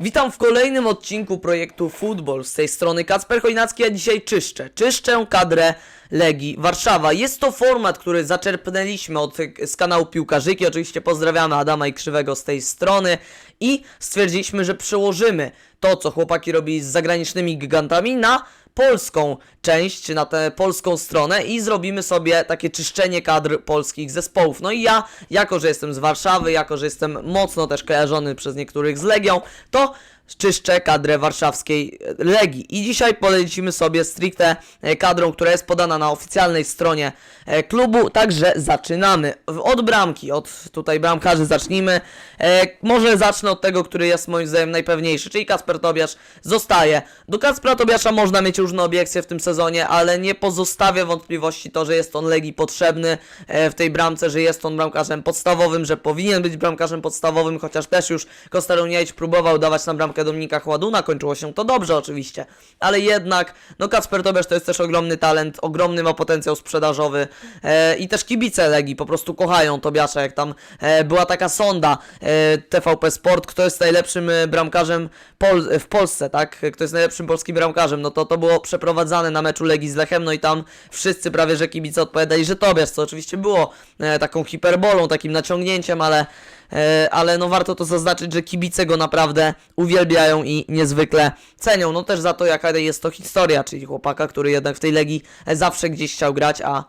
Witam w kolejnym odcinku projektu Football. Z tej strony Kacper Chojnacki, a dzisiaj czyszczę. Czyszczę kadrę Legii Warszawa. Jest to format, który zaczerpnęliśmy od, z kanału Piłkarzyki. Oczywiście pozdrawiamy Adama i Krzywego z tej strony. I stwierdziliśmy, że przełożymy to, co chłopaki robili z zagranicznymi gigantami na polską część, na tę polską stronę i zrobimy sobie takie czyszczenie kadr polskich zespołów. No i ja, jako że jestem z Warszawy, jako że jestem mocno też kojarzony przez niektórych z Legią, to czyszczę kadrę warszawskiej e, Legii. I dzisiaj polecimy sobie stricte e, kadrą, która jest podana na oficjalnej stronie e, klubu, także zaczynamy. Od bramki, od tutaj bramkarzy zacznijmy. Może zacznę od tego, który jest moim zdaniem najpewniejszy, czyli Kasper Tobiasz zostaje. Do Kaspra Tobiasza można mieć różne obiekcje w tym sezonie, ale nie pozostawia wątpliwości to, że jest on Legii potrzebny w tej bramce, że jest on bramkarzem podstawowym, że powinien być bramkarzem podstawowym, chociaż też już Kostaroniewicz próbował dawać na bramkę Dominika Chładuna, kończyło się to dobrze oczywiście, ale jednak, no Kacper Tobiasz to jest też ogromny talent, ogromny ma potencjał sprzedażowy e, i też kibice Legii po prostu kochają Tobiasza, jak tam e, była taka sonda e, TVP Sport, kto jest najlepszym e, bramkarzem Pol w Polsce, tak, kto jest najlepszym polskim bramkarzem, no to to było przeprowadzane na meczu Legii z Lechem, no i tam wszyscy prawie, że kibice odpowiadali, że Tobiasz, co oczywiście było e, taką hiperbolą, takim naciągnięciem, ale ale no warto to zaznaczyć, że kibice go naprawdę uwielbiają i niezwykle cenią. No też za to, jaka jest to historia, czyli chłopaka, który jednak w tej Legii e, zawsze gdzieś chciał grać, a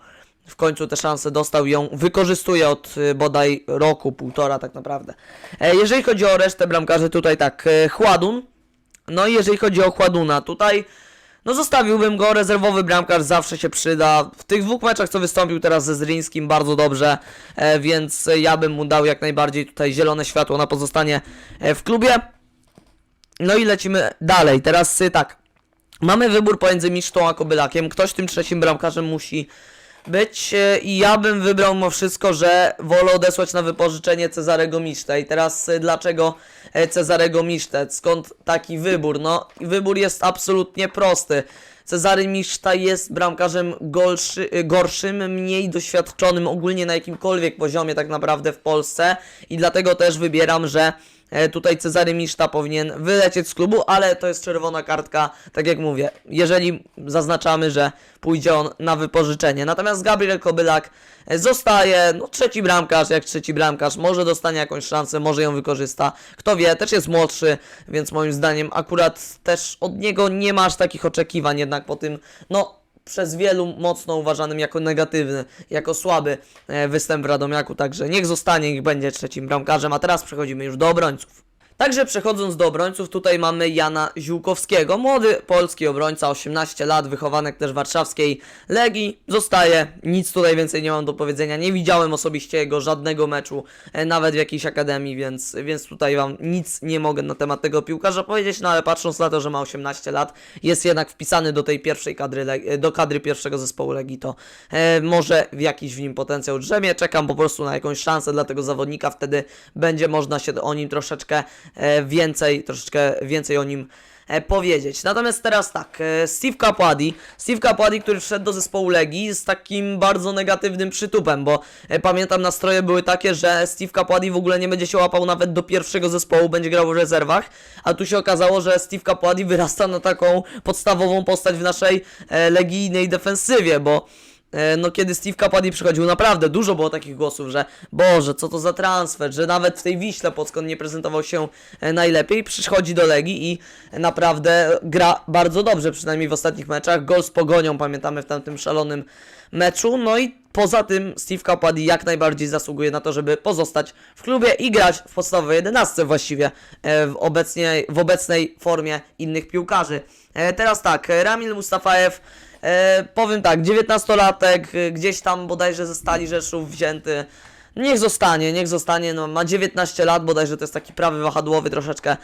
w końcu tę szansę dostał i ją wykorzystuje od e, bodaj roku, półtora tak naprawdę. E, Jeżeli chodzi o resztę bramkarzy, tutaj tak, e, Chładun, no i jeżeli chodzi o Chładuna, tutaj no zostawiłbym go, rezerwowy bramkarz zawsze się przyda. W tych dwóch meczach, co wystąpił teraz ze Zrińskim, bardzo dobrze, e, więc ja bym mu dał jak najbardziej tutaj zielone światło na pozostanie e, w klubie. No i lecimy dalej. Teraz y, tak, mamy wybór pomiędzy Misztą a Kobylakiem. Ktoś tym trzecim bramkarzem musi być e, i ja bym wybrał mimo wszystko, że wolę odesłać na wypożyczenie Cezarego Misztę. I teraz e, dlaczego e, Cezarego Misztę? Skąd taki wybór? No, wybór jest absolutnie prosty. Cezary Miszta jest bramkarzem gorszy, e, gorszym, mniej doświadczonym ogólnie na jakimkolwiek poziomie tak naprawdę w Polsce i dlatego też wybieram, że Tutaj Cezary Miszta powinien wylecieć z klubu, ale to jest czerwona kartka, tak jak mówię, jeżeli zaznaczamy, że pójdzie on na wypożyczenie. Natomiast Gabriel Kobylak e, zostaje, no trzeci bramkarz, jak trzeci bramkarz, może dostanie jakąś szansę, może ją wykorzysta. Kto wie, też jest młodszy, więc moim zdaniem akurat też od niego nie ma aż takich oczekiwań, jednak po tym, no przez wielu mocno uważanym jako negatywny, jako słaby e, występ w Radomiaku, także niech zostanie, niech będzie trzecim bramkarzem, a teraz przechodzimy już do obrońców. Także przechodząc do obrońców, tutaj mamy Jana Ziółkowskiego, młody polski obrońca, 18 lat, wychowanek też warszawskiej Legii, zostaje, nic tutaj więcej nie mam do powiedzenia, nie widziałem osobiście jego żadnego meczu, e, nawet w jakiejś akademii, więc, więc tutaj wam nic nie mogę na temat tego piłkarza powiedzieć, no ale patrząc na to, że ma 18 lat, jest jednak wpisany do tej pierwszej kadry, Leg- do kadry pierwszego zespołu Legii, to e, może w jakiś w nim potencjał drzemie, czekam po prostu na jakąś szansę dla tego zawodnika, wtedy będzie można się o nim troszeczkę e, więcej, troszeczkę więcej o nim e, powiedzieć. Natomiast teraz tak, e, Steve Capładi, Steve Capładi, który wszedł do zespołu Legii z takim bardzo negatywnym przytupem, bo e, pamiętam nastroje były takie, że Steve Capładi w ogóle nie będzie się łapał nawet do pierwszego zespołu, będzie grał w rezerwach, a tu się okazało, że Steve Capładi wyrasta na taką podstawową postać w naszej e, legijnej defensywie, bo E, no kiedy Steve Capaldi przychodził, naprawdę dużo było takich głosów, że Boże, co to za transfer, że nawet w tej Wiśle Pockon nie prezentował się e, najlepiej, przychodzi do Legii i naprawdę gra bardzo dobrze, przynajmniej w ostatnich meczach, gol z Pogonią, pamiętamy w tamtym szalonym meczu, no i poza tym Steve Capaldi jak najbardziej zasługuje na to, żeby pozostać w klubie i grać w podstawowej 11 właściwie e, w, obecnie, w obecnej formie innych piłkarzy. E, Teraz tak, Ramil Mustafajew E, powiem tak, 19-latek, e, gdzieś tam bodajże ze Stali Rzeszów wzięty. Niech zostanie, niech zostanie, no ma 19 lat, bodajże to jest taki prawy wahadłowy troszeczkę.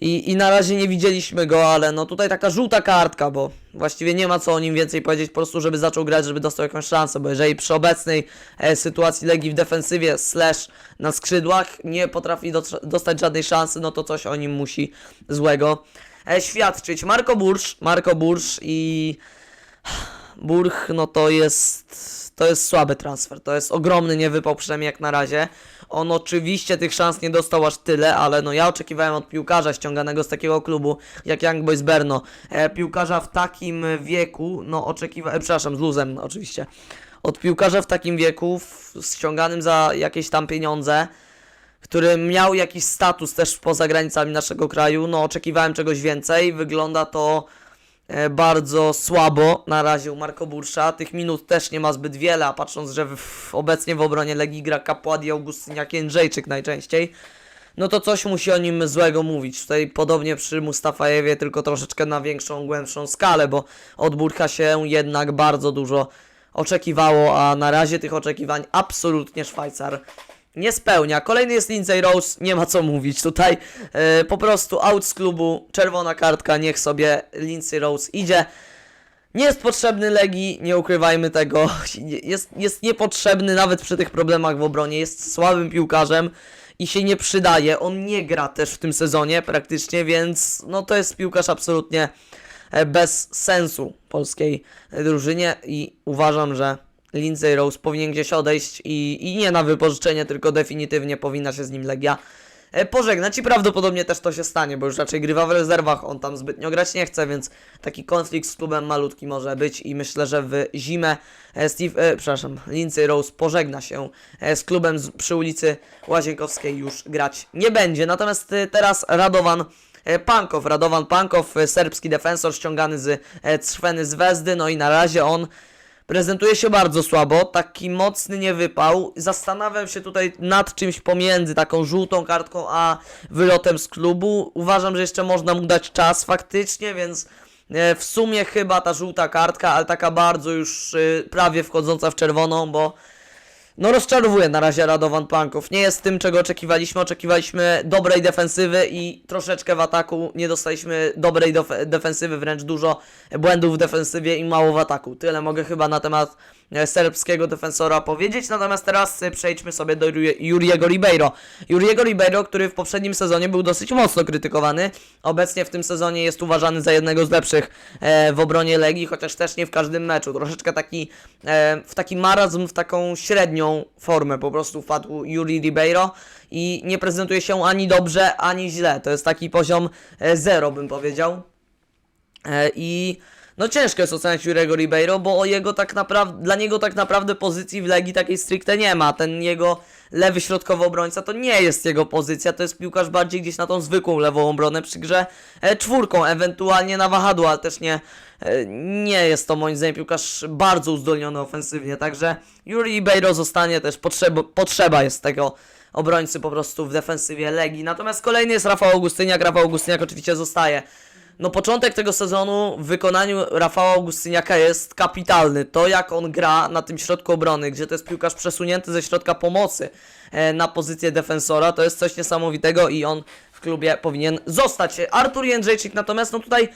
I, I na razie nie widzieliśmy go, ale no tutaj taka żółta kartka, bo właściwie nie ma co o nim więcej powiedzieć, po prostu żeby zaczął grać, żeby dostał jakąś szansę, bo jeżeli przy obecnej e, sytuacji Legii w defensywie slash na skrzydłach nie potrafi dotrze- dostać żadnej szansy, no to coś o nim musi złego e, świadczyć. Marco Bursz, Marco Bursz i Burch, no to jest, to jest słaby transfer, to jest ogromny niewypał przynajmniej jak na razie. On oczywiście tych szans nie dostał aż tyle, ale no ja oczekiwałem od piłkarza ściąganego z takiego klubu jak Young Boys Berno, e, piłkarza w takim wieku, no oczekiwałem, przepraszam, z luzem oczywiście, od piłkarza w takim wieku, w, ściąganym za jakieś tam pieniądze, który miał jakiś status też poza granicami naszego kraju, no oczekiwałem czegoś więcej, wygląda to e, bardzo słabo na razie u Marco Bursza. Tych minut też nie ma zbyt wiele, a patrząc, że w, obecnie w obronie Legii gra Kapładi, Augustyniak, Jędrzejczyk najczęściej, no to coś musi o nim złego mówić. Tutaj podobnie przy Mustafajewie, tylko troszeczkę na większą, głębszą skalę, bo od Burka się jednak bardzo dużo oczekiwało, a na razie tych oczekiwań absolutnie Szwajcar nie spełnia. Kolejny jest Lindsay Rose, nie ma co mówić. Tutaj e, po prostu out z klubu, czerwona kartka, niech sobie Lindsay Rose idzie. Nie jest potrzebny Legii, nie ukrywajmy tego. Jest, jest niepotrzebny nawet przy tych problemach w obronie. Jest słabym piłkarzem i się nie przydaje. On nie gra też w tym sezonie praktycznie, więc no to jest piłkarz absolutnie e, bez sensu polskiej drużynie i uważam, że Lindsay Rose powinien gdzieś odejść i, i nie na wypożyczenie, tylko definitywnie powinna się z nim Legia e, pożegnać i prawdopodobnie też to się stanie, bo już raczej grywa w rezerwach, on tam zbytnio grać nie chce, więc taki konflikt z klubem malutki może być i myślę, że w zimę e, Steve, e, przepraszam, Lindsay Rose pożegna się e, z klubem przy ulicy Łazienkowskiej już grać nie będzie. Natomiast teraz Radowan Pankow, Radovan Pankow, serbski defensor ściągany z Crveny z Wezdy, no i na razie on prezentuje się bardzo słabo, taki mocny niewypał. Zastanawiam się tutaj nad czymś pomiędzy taką żółtą kartką a wylotem z klubu. Uważam, że jeszcze można mu dać czas faktycznie, więc e, w sumie chyba ta żółta kartka, ale taka bardzo już e, prawie wchodząca w czerwoną, bo no rozczarowuje na razie Radovan Panków. Nie jest tym, czego oczekiwaliśmy. Oczekiwaliśmy dobrej defensywy i troszeczkę w ataku nie dostaliśmy dobrej defensywy, wręcz dużo błędów w defensywie i mało w ataku. Tyle mogę chyba na temat serbskiego defensora powiedzieć. Natomiast teraz e, przejdźmy sobie do Juri- Juriego Ribeiro. Juriego Ribeiro, który w poprzednim sezonie był dosyć mocno krytykowany. Obecnie w tym sezonie jest uważany za jednego z lepszych e, w obronie Legii, chociaż też nie w każdym meczu. Troszeczkę taki e, w taki marazm, w taką średnią formę po prostu wpadł Yuri Ribeiro i nie prezentuje się ani dobrze, ani źle. To jest taki poziom e, zero, bym powiedział. E, I no ciężko jest oceniać Jurego Ribeiro, bo o jego tak naprawdę, dla niego tak naprawdę pozycji w Legii takiej stricte nie ma. Ten jego lewy środkowy obrońca to nie jest jego pozycja, to jest piłkarz bardziej gdzieś na tą zwykłą lewą obronę przy grze e, czwórką, ewentualnie na wahadło, ale też nie, e, nie jest to moim zdaniem piłkarz bardzo uzdolniony ofensywnie, także Juri Ribeiro zostanie też, potrzeba, potrzeba jest tego obrońcy po prostu w defensywie Legii. Natomiast kolejny jest Rafał Augustyniak, Rafał Augustyniak oczywiście zostaje. No początek tego sezonu w wykonaniu Rafała Augustyniaka jest kapitalny. To jak on gra na tym środku obrony, gdzie to jest piłkarz przesunięty ze środka pomocy e, na pozycję defensora, to jest coś niesamowitego i on w klubie powinien zostać. Artur Jędrzejczyk natomiast no tutaj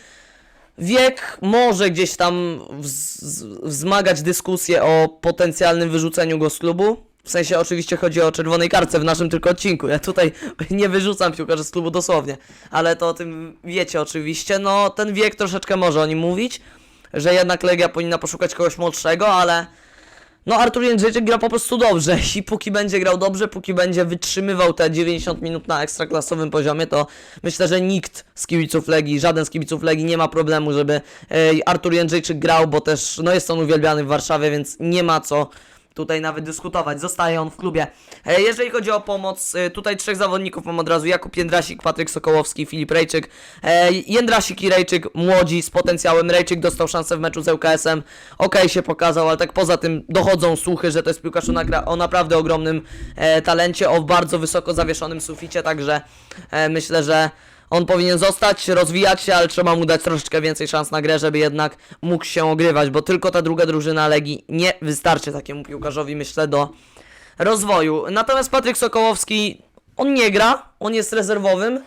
wiek może gdzieś tam wz- wzmagać dyskusję o potencjalnym wyrzuceniu go z klubu. W sensie oczywiście chodzi o czerwonej kartce w naszym tylko odcinku. Ja tutaj nie wyrzucam piłkarzy z klubu dosłownie, ale to o tym wiecie oczywiście. No ten wiek troszeczkę może o nim mówić, że jednak Legia powinna poszukać kogoś młodszego, ale no Artur Jędrzejczyk gra po prostu dobrze i póki będzie grał dobrze, póki będzie wytrzymywał te 90 minut na ekstraklasowym poziomie, to myślę, że nikt z kibiców Legii, żaden z kibiców Legii nie ma problemu, żeby Artur Jędrzejczyk grał, bo też no jest on uwielbiany w Warszawie, więc nie ma co tutaj nawet dyskutować. Zostaje on w klubie. E, Jeżeli chodzi o pomoc, e, tutaj trzech zawodników mam od razu. Jakub Jędrasik, Patryk Sokołowski, Filip Rejczyk. E, Jędrasik i Rejczyk, młodzi, z potencjałem. Rejczyk dostał szansę w meczu z ŁKS-em. Okej się pokazał, ale tak poza tym dochodzą słuchy, że to jest piłkarz o, o naprawdę ogromnym talencie, o bardzo wysoko zawieszonym suficie, także myślę, że on powinien zostać, rozwijać się, ale trzeba mu dać troszeczkę więcej szans na grę, żeby jednak mógł się ogrywać, bo tylko ta druga drużyna Legii nie wystarczy takiemu piłkarzowi, myślę, do rozwoju. Natomiast Patryk Sokołowski, on nie gra, on jest rezerwowym,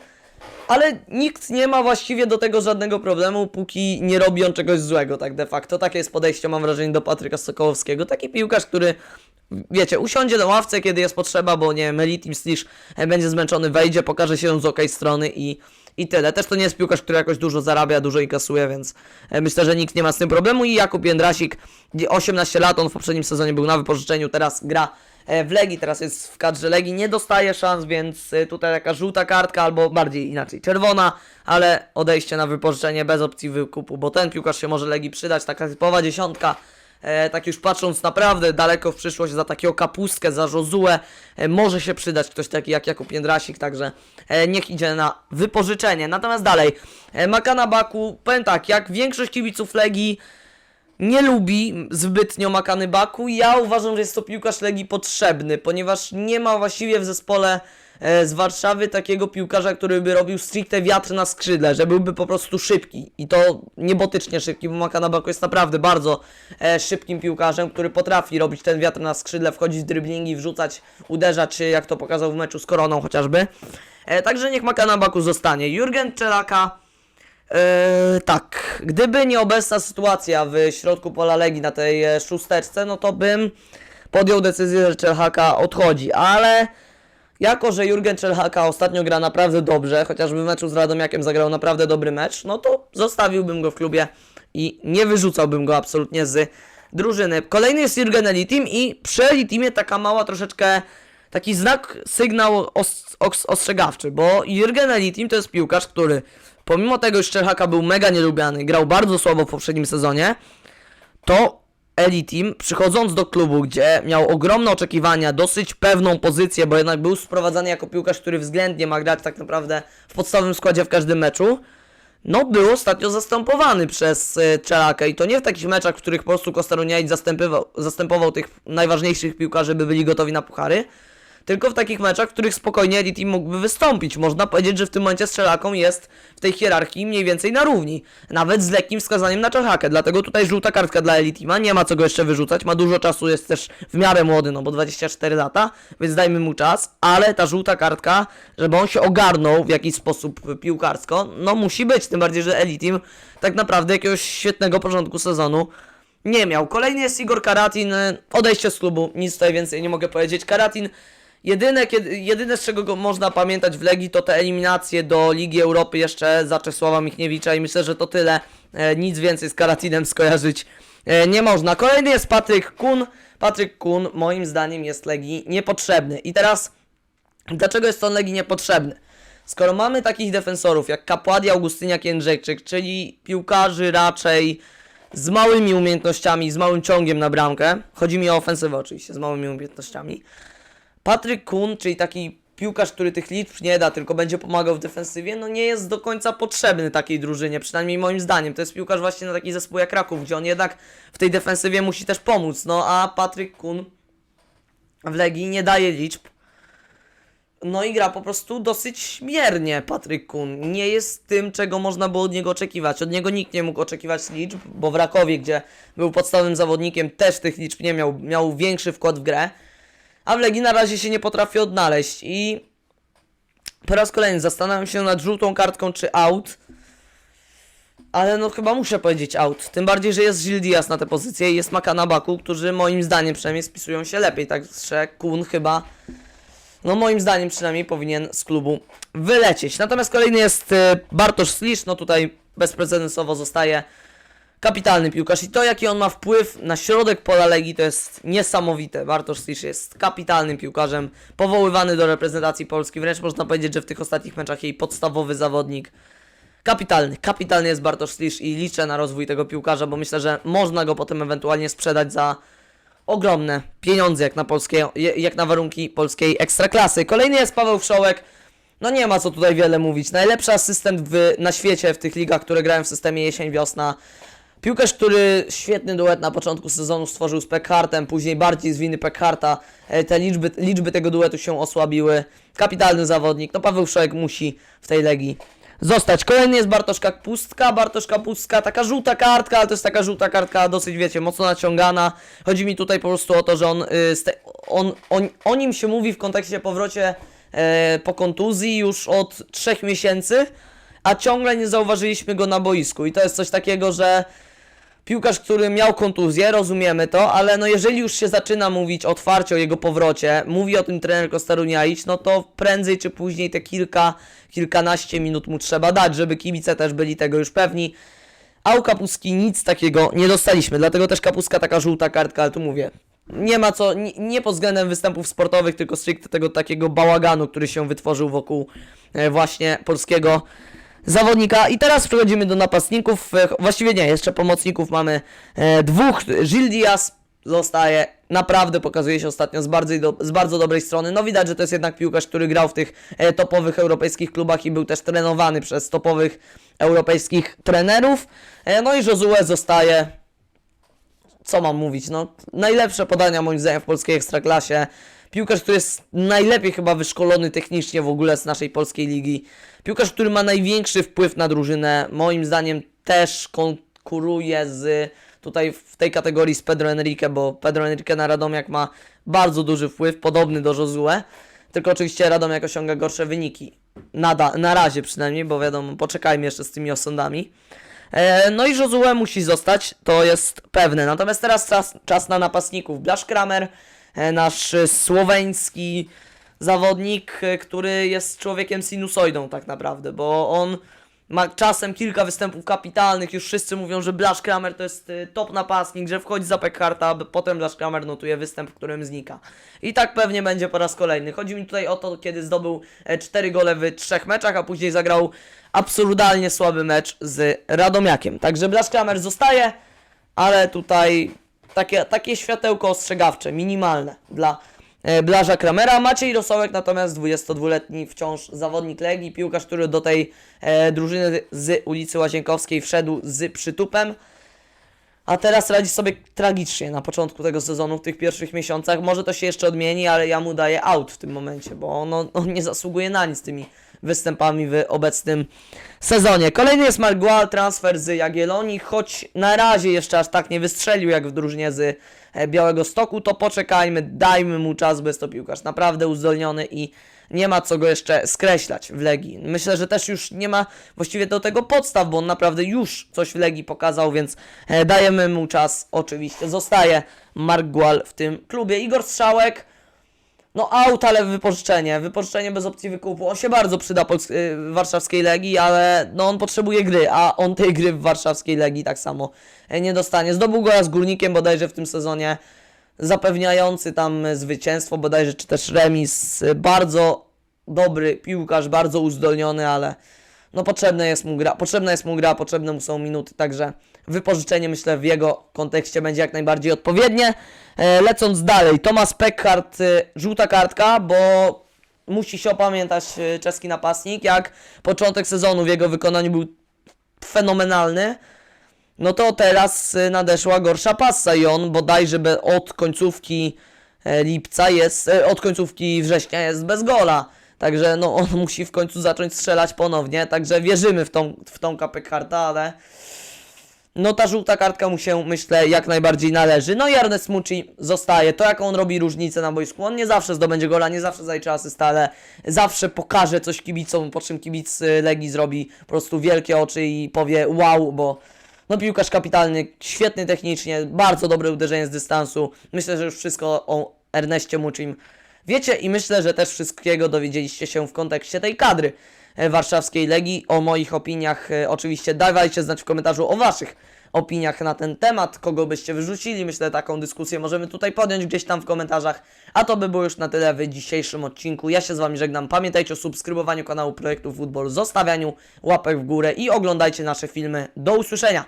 ale nikt nie ma właściwie do tego żadnego problemu, póki nie robi on czegoś złego, tak de facto. Takie jest podejście, mam wrażenie, do Patryka Sokołowskiego. Taki piłkarz, który, wiecie, usiądzie na ławce, kiedy jest potrzeba, bo nie wiem, Melitim Slisz będzie zmęczony, wejdzie, pokaże się z okiej strony i, i tyle. Też to nie jest piłkarz, który jakoś dużo zarabia, dużo inkasuje, więc e, myślę, że nikt nie ma z tym problemu. I Jakub Jędrasik, gdzie 18 lat, on w poprzednim sezonie był na wypożyczeniu, teraz gra e, w Legii, teraz jest w kadrze Legii, nie dostaje szans, więc e, tutaj taka żółta kartka, albo bardziej inaczej czerwona, ale odejście na wypożyczenie bez opcji wykupu, bo ten piłkarz się może Legii przydać, taka typowa dziesiątka. E, tak już patrząc naprawdę daleko w przyszłość za takiego kapustkę, za Jozuę, e, może się przydać ktoś taki jak Jakub Jędrasik, także e, niech idzie na wypożyczenie. Natomiast dalej, e, Makana Baku, powiem tak, jak większość kibiców Legii nie lubi zbytnio Makany Baku, ja uważam, że jest to piłkarz Legii potrzebny, ponieważ nie ma właściwie w zespole z Warszawy takiego piłkarza, który by robił stricte wiatr na skrzydle, że byłby po prostu szybki i to niebotycznie szybki, bo Makana Baku jest naprawdę bardzo e, szybkim piłkarzem, który potrafi robić ten wiatr na skrzydle, wchodzić w driblingi, wrzucać, uderzać, jak to pokazał w meczu z Koroną chociażby. E, także niech Makana Baku zostanie. Jurgen Czelaka tak, gdyby nie obecna sytuacja w środku pola Legii na tej e, szósteczce, no to bym podjął decyzję, że Czelhaka odchodzi, ale jako, że Jurgen Czelhaka ostatnio gra naprawdę dobrze, chociażby w meczu z Radomiakiem zagrał naprawdę dobry mecz, no to zostawiłbym go w klubie i nie wyrzucałbym go absolutnie z drużyny. Kolejny jest Jurgen Elitim i przy Elitimie taka mała troszeczkę taki znak, sygnał os os ostrzegawczy, bo Jurgen Elitim to jest piłkarz, który pomimo tego, że Czelhaka był mega nielubiany, grał bardzo słabo w poprzednim sezonie, to Elitim, przychodząc do klubu, gdzie miał ogromne oczekiwania, dosyć pewną pozycję, bo jednak był sprowadzany jako piłkarz, który względnie ma grać tak naprawdę w podstawowym składzie w każdym meczu, no był ostatnio zastępowany przez y, i to nie w takich meczach, w których po prostu Kostaruniajc zastępował, zastępował tych najważniejszych piłkarzy, by byli gotowi na puchary, tylko w takich meczach, w których spokojnie Elite Team mógłby wystąpić. Można powiedzieć, że w tym momencie strzelaką jest w tej hierarchii mniej więcej na równi. Nawet z lekkim wskazaniem na Czechakę. Dlatego tutaj żółta kartka dla Elite Teama. Nie ma co go jeszcze wyrzucać. Ma dużo czasu, jest też w miarę młody, no bo 24 lata, więc dajmy mu czas. Ale ta żółta kartka, żeby on się ogarnął w jakiś sposób piłkarsko, no musi być. Tym bardziej, że Elite Team tak naprawdę jakiegoś świetnego porządku sezonu nie miał. Kolejny jest Igor Karatin. Odejście z klubu. Nic tutaj więcej nie mogę powiedzieć. Karatin Jedyne, kiedy, jedyne z czego go można pamiętać w Legii to te eliminacje do Ligi Europy jeszcze za Czesława Michniewicza i myślę, że to tyle. E, nic więcej z Karatinem skojarzyć e, nie można. Kolejny jest Patryk Kun. Patryk Kun moim zdaniem jest Legii niepotrzebny. I teraz dlaczego jest on Legii niepotrzebny? Skoro mamy takich defensorów jak Kapładi, Augustyniak, Jędrzejczyk, czyli piłkarzy raczej z małymi umiejętnościami, z małym ciągiem na bramkę, chodzi mi o ofensywę oczywiście, z małymi umiejętnościami, Patryk Kun, czyli taki piłkarz, który tych liczb nie da, tylko będzie pomagał w defensywie, no nie jest do końca potrzebny takiej drużynie, przynajmniej moim zdaniem. To jest piłkarz właśnie na taki zespół jak Kraków, gdzie on jednak w tej defensywie musi też pomóc. No a Patryk Kun w Legii nie daje liczb. No i gra po prostu dosyć miernie Patryk Kun. Nie jest tym, czego można było od niego oczekiwać. Od niego nikt nie mógł oczekiwać liczb, bo w Rakowie, gdzie był podstawowym zawodnikiem, też tych liczb nie miał. Miał większy wkład w grę a w Legii na razie się nie potrafi odnaleźć i po raz kolejny zastanawiam się nad żółtą kartką czy out. Ale no chyba muszę powiedzieć out. Tym bardziej, że jest Gil Diaz na tę pozycję i jest Makana Baku, którzy moim zdaniem przynajmniej spisują się lepiej. Także Kun chyba, no moim zdaniem przynajmniej powinien z klubu wylecieć. Natomiast kolejny jest e, Bartosz Slisz, no tutaj bezprecedensowo zostaje kapitalny piłkarz i to jaki on ma wpływ na środek pola Legii to jest niesamowite. Bartosz Slisz jest kapitalnym piłkarzem, powoływany do reprezentacji Polski, wręcz można powiedzieć, że w tych ostatnich meczach jej podstawowy zawodnik. Kapitalny, kapitalny jest Bartosz Slisz i liczę na rozwój tego piłkarza, bo myślę, że można go potem ewentualnie sprzedać za ogromne pieniądze jak na polskie, jak na warunki polskiej ekstraklasy. Kolejny jest Paweł Wszołek. No nie ma co tutaj wiele mówić. Najlepszy asystent w, na świecie w tych ligach, które grałem w systemie jesień-wiosna. Piłkarz, który świetny duet na początku sezonu stworzył z Pekhartem, później bardziej z winy Pekharta e, te liczby, liczby tego duetu się osłabiły. Kapitalny zawodnik, no Paweł Szojek musi w tej Legii zostać. Kolejny jest Bartosz Kapustka, Bartosz Kapustka, taka żółta kartka, ale to jest taka żółta kartka dosyć, wiecie, mocno naciągana. Chodzi mi tutaj po prostu o to, że on, y, on, on o nim się mówi w kontekście powrocie e, po kontuzji już od trzech miesięcy, a ciągle nie zauważyliśmy go na boisku i to jest coś takiego, że Piłkarz, który miał kontuzję, rozumiemy to, ale no jeżeli już się zaczyna mówić otwarcie o jego powrocie, mówi o tym trener Kostaruniaić, no to prędzej czy później te kilka, kilkanaście minut mu trzeba dać, żeby kibice też byli tego już pewni. A u Kapuski nic takiego nie dostaliśmy, dlatego też Kapuska taka żółta kartka, ale tu mówię, nie ma co, nie, nie pod względem występów sportowych, tylko stricte tego takiego bałaganu, który się wytworzył wokół e, właśnie polskiego zawodnika. I teraz przechodzimy do napastników, e, właściwie nie, jeszcze pomocników mamy e, dwóch, Gilles Diaz zostaje, naprawdę pokazuje się ostatnio z bardzo, do, z bardzo dobrej strony. No widać, że to jest jednak piłkarz, który grał w tych e, topowych europejskich klubach i był też trenowany przez topowych europejskich trenerów. No i Josue zostaje co mam mówić, no najlepsze podania moim zdaniem w polskiej ekstraklasie. Piłkarz, który jest najlepiej chyba wyszkolony technicznie w ogóle z naszej polskiej ligi. Piłkarz, który ma największy wpływ na drużynę. Moim zdaniem też konkuruje z tutaj w tej kategorii z Pedro Enrique, bo Pedro Enrique na Radomiak ma bardzo duży wpływ, podobny do Josue. Tylko oczywiście Radomiak osiąga gorsze wyniki. Nada, na razie przynajmniej, bo wiadomo, poczekajmy jeszcze z tymi osądami. E, no i Josue musi zostać, to jest pewne. Natomiast teraz czas, czas na napastników. Blasz Kramer, e, nasz słoweński zawodnik, e, który jest człowiekiem sinusoidą tak naprawdę, bo on ma czasem kilka występów kapitalnych, już wszyscy mówią, że Blasz Kramer to jest e, top napastnik, że wchodzi za Pekharta, a potem Blasz Kramer notuje występ, w którym znika. I tak pewnie będzie po raz kolejny. Chodzi mi tutaj o to, kiedy zdobył 4 gole w trzech meczach, a później zagrał absurdalnie słaby mecz z Radomiakiem. Także Blasz Kramer zostaje, ale tutaj takie, takie światełko ostrzegawcze, minimalne dla e, Blaża Kramera. Maciej Rosołek natomiast 22-letni wciąż zawodnik Legii, piłkarz, który do tej e, drużyny z ulicy Łazienkowskiej wszedł z przytupem. A teraz radzi sobie tragicznie na początku tego sezonu, w tych pierwszych miesiącach. Może to się jeszcze odmieni, ale ja mu daję out w tym momencie, bo on, on, nie zasługuje na nic tymi występami w obecnym sezonie. Kolejny jest Margual, transfer z Jagiellonii, choć na razie jeszcze aż tak nie wystrzelił jak w drużynie z e, Białego Stoku, to poczekajmy, dajmy mu czas, bo jest to piłkarz naprawdę uzdolniony i nie ma co go jeszcze skreślać w Legii. Myślę, że też już nie ma właściwie do tego podstaw, bo on naprawdę już coś w Legii pokazał, więc e, dajemy mu czas. Oczywiście zostaje Mark Gual w tym klubie. Igor Strzałek, no aut, ale wypożyczenie, wypożyczenie bez opcji wykupu. On się bardzo przyda Pols- y, warszawskiej Legii, ale no on potrzebuje gry, a on tej gry w warszawskiej Legii tak samo e, nie dostanie. Zdobył gola z Górnikiem bodajże w tym sezonie, zapewniający tam zwycięstwo bodajże, czy też remis. Bardzo dobry piłkarz, bardzo uzdolniony, ale no potrzebna jest mu gra, potrzebna jest mu gra, potrzebne mu są minuty, także wypożyczenie myślę w jego kontekście będzie jak najbardziej odpowiednie. E, lecąc dalej, Tomasz Peckhardt, e, żółta kartka, bo musi się opamiętać e, czeski napastnik, jak początek sezonu w jego wykonaniu był fenomenalny, no to teraz nadeszła gorsza passa i on bodajże od końcówki lipca jest, od końcówki września jest bez gola. Także no on musi w końcu zacząć strzelać ponownie, także wierzymy w tą, w tą Pekharta, ale no ta żółta kartka mu się myślę jak najbardziej należy. No i Ernest Mucci zostaje. To jaką on robi różnicę na boisku. On nie zawsze zdobędzie gola, nie zawsze zajdzie asystę, ale zawsze pokaże coś kibicom, po czym kibic y, Legii zrobi po prostu wielkie oczy i powie wow, bo no piłkarz kapitalny, świetny technicznie, bardzo dobre uderzenie z dystansu. Myślę, że już wszystko o Erneście Muczim wiecie i myślę, że też wszystkiego dowiedzieliście się w kontekście tej kadry warszawskiej Legii. O moich opiniach e, oczywiście dawajcie znać w komentarzu o waszych opiniach na ten temat, kogo byście wyrzucili. Myślę, taką dyskusję możemy tutaj podjąć gdzieś tam w komentarzach. A to by było już na tyle w dzisiejszym odcinku. Ja się z wami żegnam. Pamiętajcie o subskrybowaniu kanału Projektu Futbol, zostawianiu łapek w górę i oglądajcie nasze filmy. Do usłyszenia!